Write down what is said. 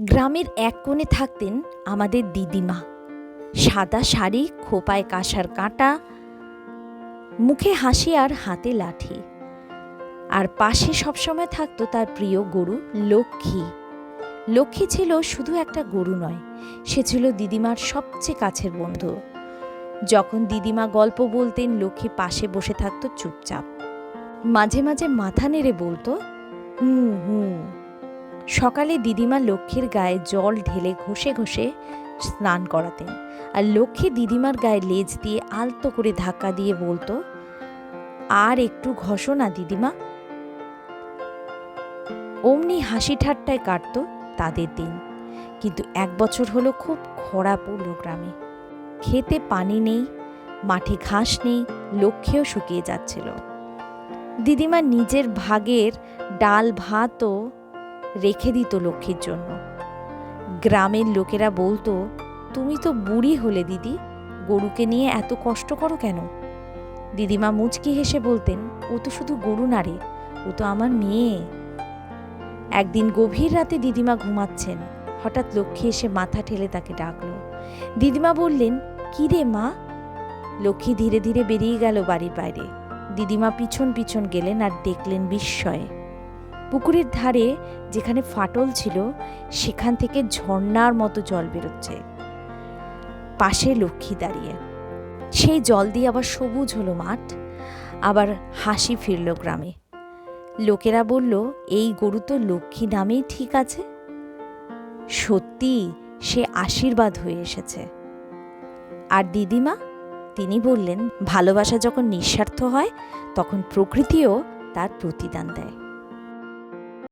গ্রামের এক কোণে থাকতেন আমাদের দিদিমা। সাদা শাড়ি, খোপায় কাঁসার কাঁটা, মুখে হাসি আর হাতে লাঠি। আর পাশে সবসময় থাকতো তার প্রিয় গরু লক্ষ্মী। লক্ষ্মী ছিল শুধু একটা গরু নয়, সে ছিল দিদিমার সবচেয়ে কাছের বন্ধু। যখন দিদিমা গল্প বলতেন, লক্ষ্মী পাশে বসে থাকতো চুপচাপ। মাঝে মাঝে মাথা নেড়ে বলতো হুম হুম। সকালে দিদিমা লক্ষ্মীর গায়ে জল ঢেলে ঘষে ঘষে স্নান করাতেন আর লক্ষ্মী দিদিমার গায়ে লেজ দিয়ে আলতো করে ধাক্কা দিয়ে বলতো, আর একটু ঘষো না দিদিমা। অমনি হাসি ঠাট্টায় কাটত তাদের দিন। কিন্তু এক বছর হলো খুব খরা পড়ল গ্রামে খেতে পানি নেই, মাঠে ঘাস নেই লক্ষ্যেও শুকিয়ে যাচ্ছিল। দিদিমা নিজের ভাগের ডাল, ভাতও রেখে দিত লক্ষ্মীর জন্য। গ্রামের লোকেরা বলতো, তুমি তো বুড়ি হলে দিদি, গরুকে নিয়ে এত কষ্ট করো কেন? দিদিমা মুচকি হেসে বলতেন, ও তো শুধু গরু না রে, ও তো আমার মেয়ে। একদিন গভীর রাতে দিদিমা ঘুমাচ্ছেন। হঠাৎ লক্ষ্মী এসে মাথা ঠেলে তাকে ডাকল। দিদিমা বললেন, কি রে মা? লক্ষ্মী ধীরে ধীরে বেরিয়ে গেল বাড়ির বাইরে। দিদিমা পিছন পিছন গেলেন আর দেখলেন বিস্ময়ে। পুকুরের ধারে যেখানে ফাটল ছিল, সেখান থেকে ঝর্ণার মতো জল বেরোচ্ছে। পাশে লক্ষ্মী দাঁড়িয়ে। সেই জল দিয়ে আবার সবুজ হলো মাঠ, আবার হাসি ফিরল গ্রামে। লোকেরা বলল, এই গরু তো লক্ষ্মী নামেই ঠিক আছে। সত্যি সে আশীর্বাদ হয়ে এসেছে। আর দিদিমা, তিনি বললেন, ভালোবাসা যখন নিঃস্বার্থ হয়, তখন প্রকৃতিও তার প্রতিদান দেয়।